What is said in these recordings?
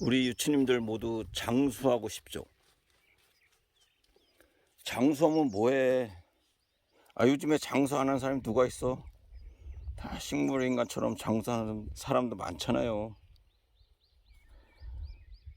우리 유치님들 모두 장수하고 싶죠. 장수하면 뭐해? 아 요즘에 장수 안 하는 사람이 누가 있어? 다 식물인간처럼 장수하는 사람도 많잖아요.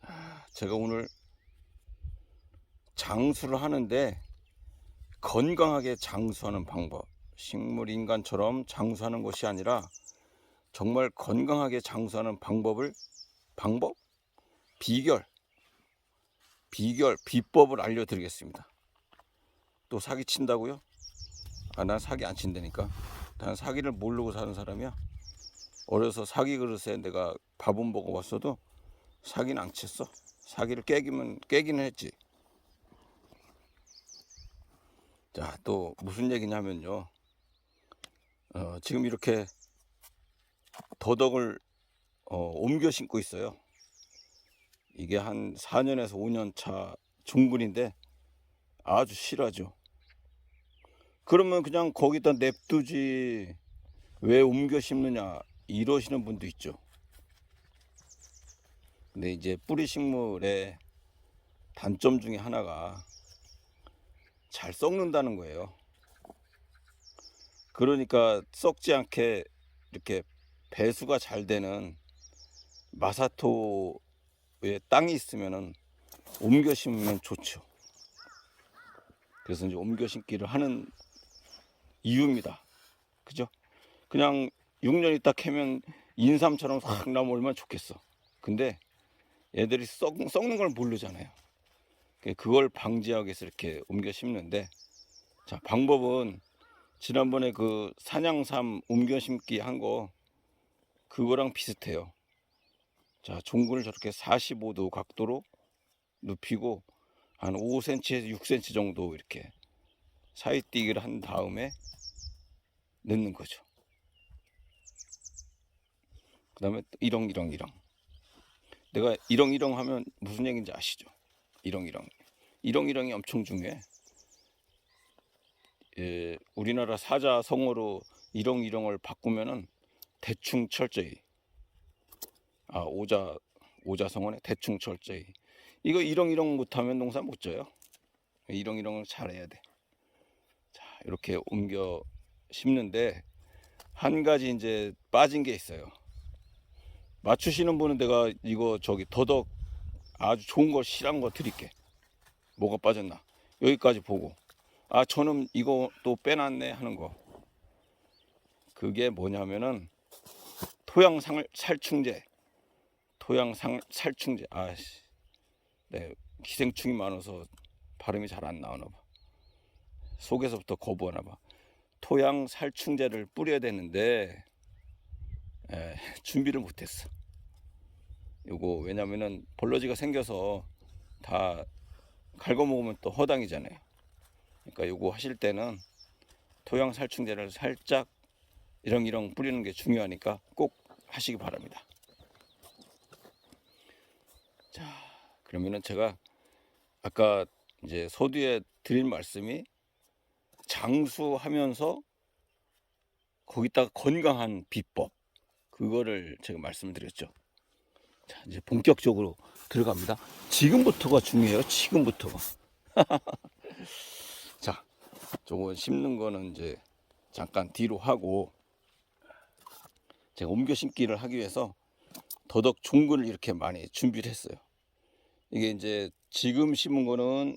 아, 제가 오늘 장수를 하는데 건강하게 장수하는 방법. 식물인간처럼 장수하는 것이 아니라 정말 건강하게 장수하는 방법을 방법? 비결, 비결, 비법을 알려드리겠습니다. 또 사기 친다고요? 아, 난 사기 안 친다니까. 난 사기를 모르고 사는 사람이야. 어려서 사기 그릇에 내가 밥은 먹어봤어도 사기는 안 쳤어. 사기를 깨기면 깨기는 했지. 자, 또 무슨 얘기냐면요. 어, 지금 이렇게 더덕을 어, 옮겨 심고 있어요. 이게 한 4년에서 5년 차 중근인데 아주 실하죠. 그러면 그냥 거기다 냅두지 왜 옮겨 심느냐 이러시는 분도 있죠. 근데 이제 뿌리 식물의 단점 중에 하나가 잘 썩는다는 거예요. 그러니까 썩지 않게 이렇게 배수가 잘 되는 마사토 에 땅이 있으면은 옮겨 심으면 좋죠. 그래서 이제 옮겨 심기를 하는 이유입니다. 그죠? 그냥 6년 있다 캐면 인삼처럼 확 얼마나 좋겠어. 근데 얘들이 썩, 썩는 걸 모르잖아요. 그걸 방지하기 위해서 이렇게 옮겨 심는데 자 방법은 지난번에 그 산양삼 옮겨 심기 한 거 그거랑 비슷해요. 자 종근을 저렇게 45도 각도로 눕히고 한 5cm에서 6cm 정도 이렇게 사이뛰기를 한 다음에 넣는 거죠. 그 다음에 이렁이렁이렁. 내가 이렁이렁 하면 무슨 얘기인지 아시죠? 이렁이렁. 이렁이렁이 엄청 중요해. 예, 우리나라 사자성어로 이렁이렁을 바꾸면은 대충 철저히. 아, 오자, 오자성어네. 대충 철저히. 이거 이렁이렁 못하면 농사 못 져요. 이렁이렁을 잘해야 돼. 자, 이렇게 옮겨 심는데 한 가지 이제 빠진 게 있어요. 맞추시는 분은 내가 이거 저기 더덕 아주 좋은 거 실한 거 드릴게. 뭐가 빠졌나? 여기까지 보고. 아, 저는 이거 또 빼놨네 하는 거. 그게 뭐냐면은 토양 상 살충제. 토양 상 살충제. 아씨. 네, 기생충이 많아서 발음이 잘 안 나오나 봐. 속에서부터 거부하나 봐. 토양 살충제를 뿌려야 되는데 에, 준비를 못했어. 요거 왜냐면은 벌러지가 생겨서 다 갉아먹으면 또 허당이잖아요. 그러니까 요거 하실 때는 토양 살충제를 살짝 이렁이렁 뿌리는 게 중요하니까 꼭 하시기 바랍니다. 자, 그러면은 제가 아까 이제 서두에 드린 말씀이 장수하면서 거기다가 건강한 비법 그거를 제가 말씀드렸죠. 자, 이제 본격적으로 들어갑니다. 지금부터가 중요해요. 지금부터가. 자, 저거 심는 거는 이제 잠깐 뒤로 하고 제가 옮겨 심기를 하기 위해서 더덕 종근을 이렇게 많이 준비를 했어요. 이게 이제 지금 심은 거는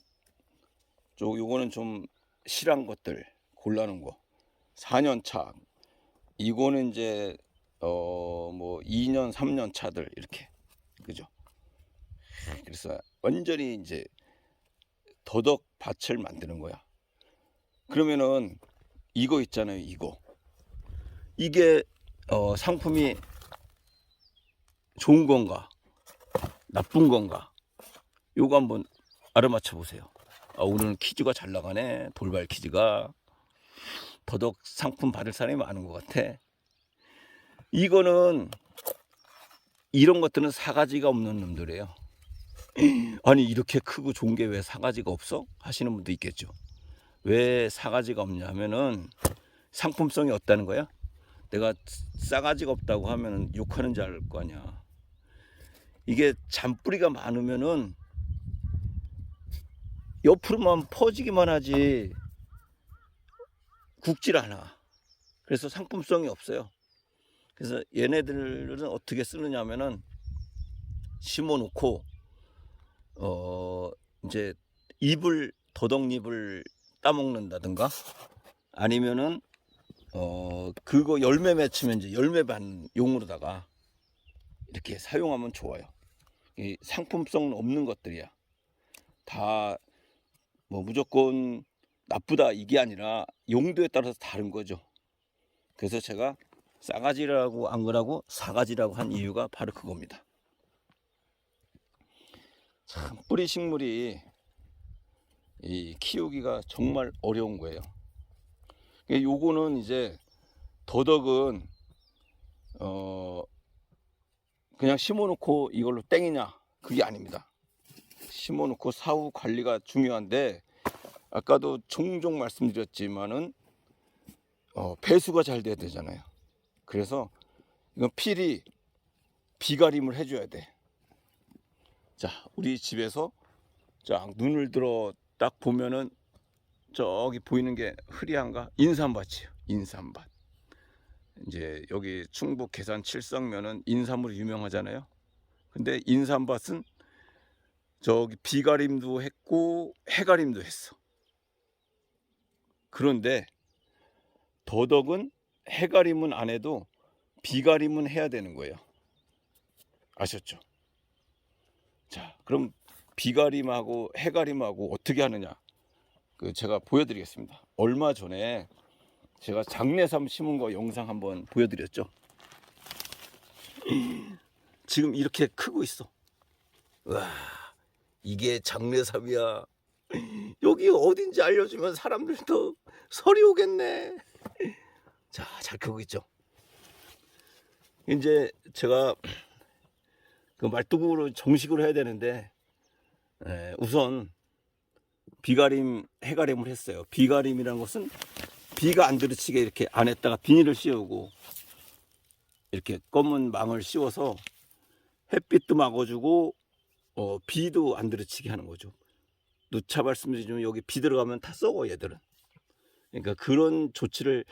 저 요거는 좀 실한 것들 골라놓은 거. 4년 차. 이거는 이제 어 뭐 2년 3년 차들 이렇게. 그죠? 그래서 완전히 이제 더덕 밭을 만드는 거야. 그러면은 이거 있잖아요 이거. 이게 어 상품이 좋은 건가 나쁜 건가 요거 한번 알아맞혀 보세요 아, 오늘은 퀴즈가 잘 나가네. 돌발 퀴즈가. 더덕 상품 받을 사람이 많은 것 같아. 이거는 이런 것들은 사가지가 없는 놈들이에요. 아니 이렇게 크고 좋은 게 왜 사가지가 없어? 하시는 분도 있겠죠. 왜 사가지가 없냐 하면은 상품성이 없다는 거야. 내가 싸가지가 없다고 하면은 욕하는 줄 알 거 아니야. 이게 잔뿌리가 많으면은 옆으로만 퍼지기만 하지 굵질 않아. 그래서 상품성이 없어요. 그래서 얘네들은 어떻게 쓰느냐면은 심어 놓고 어 이제 잎을 더덕잎을 따먹는다든가 아니면은 어 그거 열매 맺히면 이제 열매 반 용으로다가 이렇게 사용하면 좋아요. 이 상품성 없는 것들이야. 다 뭐 무조건 나쁘다 이게 아니라 용도에 따라서 다른 거죠. 그래서 제가 싸가지라고 안 그러고 사가지라고 한 이유가 바로 그겁니다. 참 뿌리 식물이 이 키우기가 정말 어려운 거예요. 요거는 이제 더덕은 어 그냥 심어놓고 이걸로 땡이냐 그게 아닙니다. 심어놓고 사후 관리가 중요한데 아까도 종종 말씀드렸지만은 어, 배수가 잘 돼야 되잖아요. 그래서 이건 필히 비가림을 해줘야 돼. 자, 우리 집에서 자 눈을 들어 딱 보면은 저기 보이는 게 흐리한가? 인삼밭이요. 인삼밭. 이제 여기 충북 계산 칠성면은 인삼으로 유명하잖아요. 근데 인삼밭은 저기 비가림도 했고 해가림도 했어. 그런데 더덕은 해가림은 안 해도 비가림은 해야 되는 거예요. 아셨죠? 자, 그럼 비가림하고 해가림하고 어떻게 하느냐? 그 제가 보여드리겠습니다. 얼마 전에 제가 장례삼 심은 거 영상 한번 보여드렸죠. 지금 이렇게 크고 있어. 와, 이게 장례삼이야. 여기 어딘지 알려주면 사람들도 설이 오겠네. 자, 잘 크고 있죠. 이제 제가 그 말뚝으로 정식으로 해야 되는데 에, 우선 비가림, 해가림을 했어요. 비가림이라는 것은 비가 안 들이치게 이렇게 안에다가 비닐을 씌우고 이렇게 검은 망을 씌워서 햇빛도 막아주고 어, 비도 안 들이치게 하는 거죠. 누차 말씀드리지만 여기 비 들어가면 다 썩어 얘들은. 그러니까 그런 조치를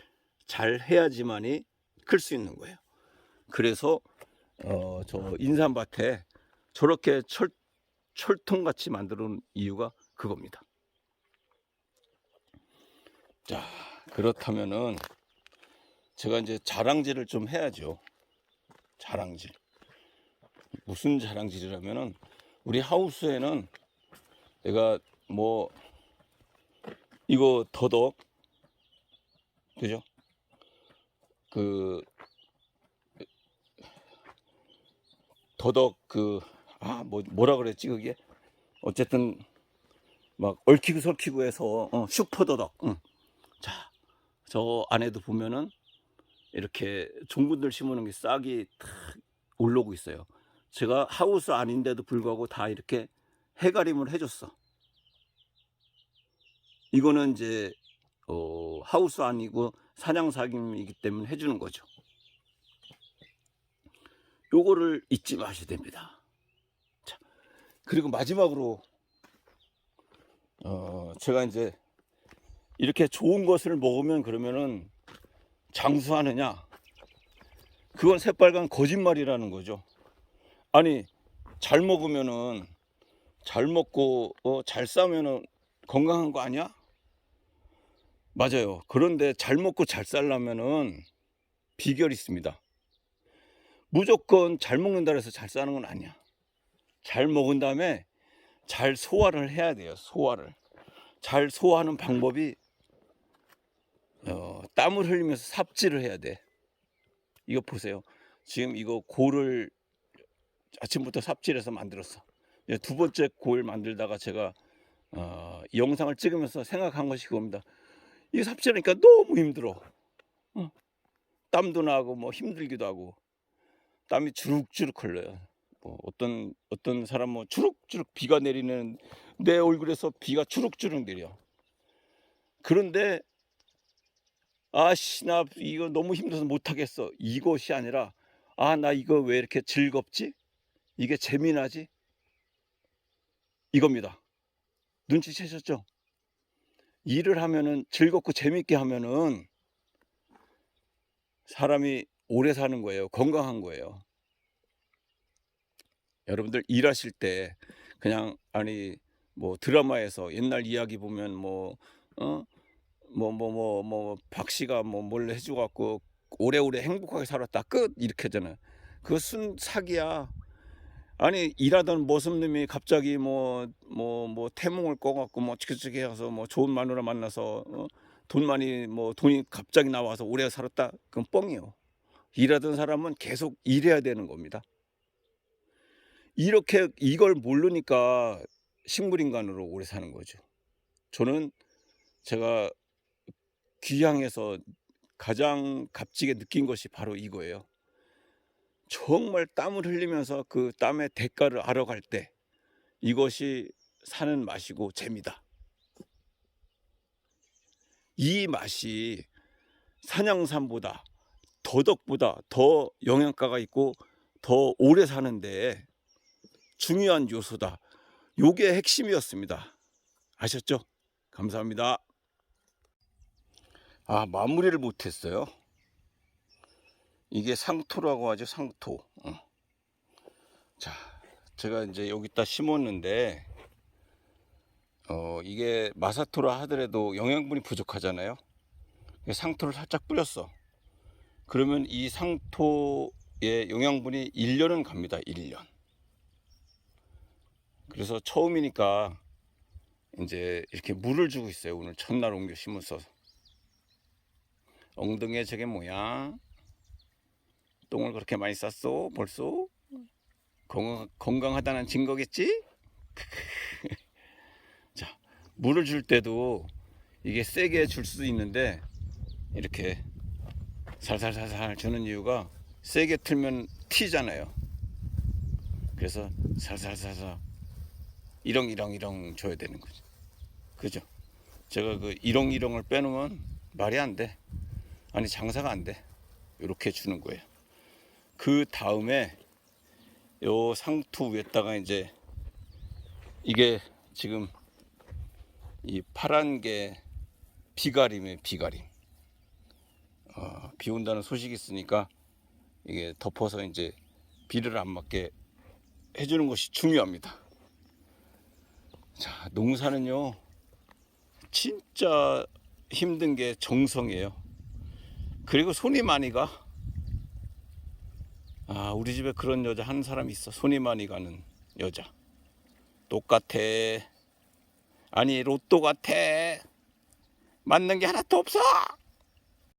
잘 해야지만이 클 수 있는 거예요. 그래서 어, 저 인삼밭에 저렇게 철, 철통 같이 만들어 놓은 이유가 그겁니다. 자, 그렇다면은 제가 이제 자랑질을 좀 해야죠. 자랑질. 무슨 자랑질이라면은 우리 하우스에는 내가 뭐 이거 더덕 그죠? 그 더덕 그 아 뭐 뭐라 그랬지 그게 어쨌든 막 얽히고 설키고 해서 어, 슈퍼 더덕. 응. 자, 저 안에도 보면은 이렇게 종분들 심어놓은 게 싹이 탁 올라오고 있어요. 제가 하우스 아닌데도 불구하고 다 이렇게 해가림을 해줬어. 이거는 이제 어, 하우스 아니고 사냥사김이기 때문에 해주는 거죠. 요거를 잊지 마셔야 됩니다. 자, 그리고 마지막으로 어, 제가 이제 이렇게 좋은 것을 먹으면 그러면은 장수하느냐? 그건 새빨간 거짓말이라는 거죠. 아니 잘 먹으면은 잘 먹고 어, 잘 싸면은 건강한 거 아니야? 맞아요. 그런데 잘 먹고 잘 살려면은 비결이 있습니다. 무조건 잘 먹는다 해서 잘 싸는 건 아니야. 잘 먹은 다음에 잘 소화를 해야 돼요. 소화를. 잘 소화하는 방법이 어, 땀을 흘리면서 삽질을 해야 돼. 이거 보세요. 지금 이거 고를 아침부터 삽질해서 만들었어. 두 번째 고를 만들다가 제가 어, 이 영상을 찍으면서 생각한 것이 그겁니다. 이 삽질하니까 너무 힘들어. 어. 땀도 나고 뭐 힘들기도 하고 땀이 주룩주룩 흘러요. 뭐 어떤 어떤 사람 뭐 주룩주룩 비가 내리는 내 얼굴에서 비가 주룩주룩 내려. 그런데 아씨 나 이거 너무 힘들어서 못 하겠어. 이것이 아니라 아 나 이거 왜 이렇게 즐겁지? 이게 재미나지? 이겁니다. 눈치채셨죠? 일을 하면은 즐겁고 재밌게 하면은 사람이 오래 사는 거예요. 건강한 거예요. 여러분들 일하실 때 그냥 아니 뭐 드라마에서 옛날 이야기 보면 뭐 어? 뭐 뭐 뭐 뭐 박 씨가 뭐 뭘 해줘 갖고 오래오래 행복하게 살았다 끝 이렇게 하잖아요. 그것은 사기야. 아니 일하던 모습님이 갑자기 뭐 뭐 뭐 태몽을 꿔갖고 뭐 어떻게 해서 뭐 좋은 마누라 만나서 어? 돈 많이 뭐 돈이 갑자기 나와서 오래 살았다 그건 뻥이요. 일하던 사람은 계속 일해야 되는 겁니다. 이렇게 이걸 모르니까 식물인간으로 오래 사는 거죠. 저는 제가 귀향에서 가장 값지게 느낀 것이 바로 이거예요. 정말 땀을 흘리면서 그 땀의 대가를 알아갈 때 이것이 사는 맛이고 재미다. 이 맛이 산양산보다 더덕보다 더 영양가가 있고 더 오래 사는데 중요한 요소다. 요게 핵심이었습니다. 아셨죠? 감사합니다. 아, 마무리를 못했어요. 이게 상토라고 하죠, 상토. 어. 자, 제가 이제 여기다 심었는데, 어, 이게 마사토라 하더라도 영양분이 부족하잖아요. 상토를 살짝 뿌렸어. 그러면 이 상토의 영양분이 1년은 갑니다, 1년. 그래서 처음이니까 이제 이렇게 물을 주고 있어요. 오늘 첫날 옮겨 심어서. 엉덩이에 저게 뭐야? 똥을 그렇게 많이 쌌어? 벌써? 건강, 건강하다는 증거겠지? 자, 물을 줄 때도 이게 세게 줄 수도 있는데 이렇게 살살살살 주는 이유가 세게 틀면 튀잖아요. 그래서 살살살살 이렁이렁이렁 줘야 되는 거죠. 그죠? 제가 그 이렁이렁을 빼놓으면 말이 안 돼. 아니 장사가 안 돼. 이렇게 주는 거예요. 그 다음에 요 상투 위에다가 이제 이게 지금 이 파란 게 비가림이에요. 비가림. 어, 비 온다는 소식이 있으니까 이게 덮어서 이제 비를 안 맞게 해주는 것이 중요합니다. 자, 농사는요, 진짜 힘든 게 정성이에요. 그리고 손이 많이 가. 아, 우리 집에 그런 여자 한 사람 있어. 손이 많이 가는 여자. 똑같아. 아니, 로또 같아. 맞는 게 하나도 없어.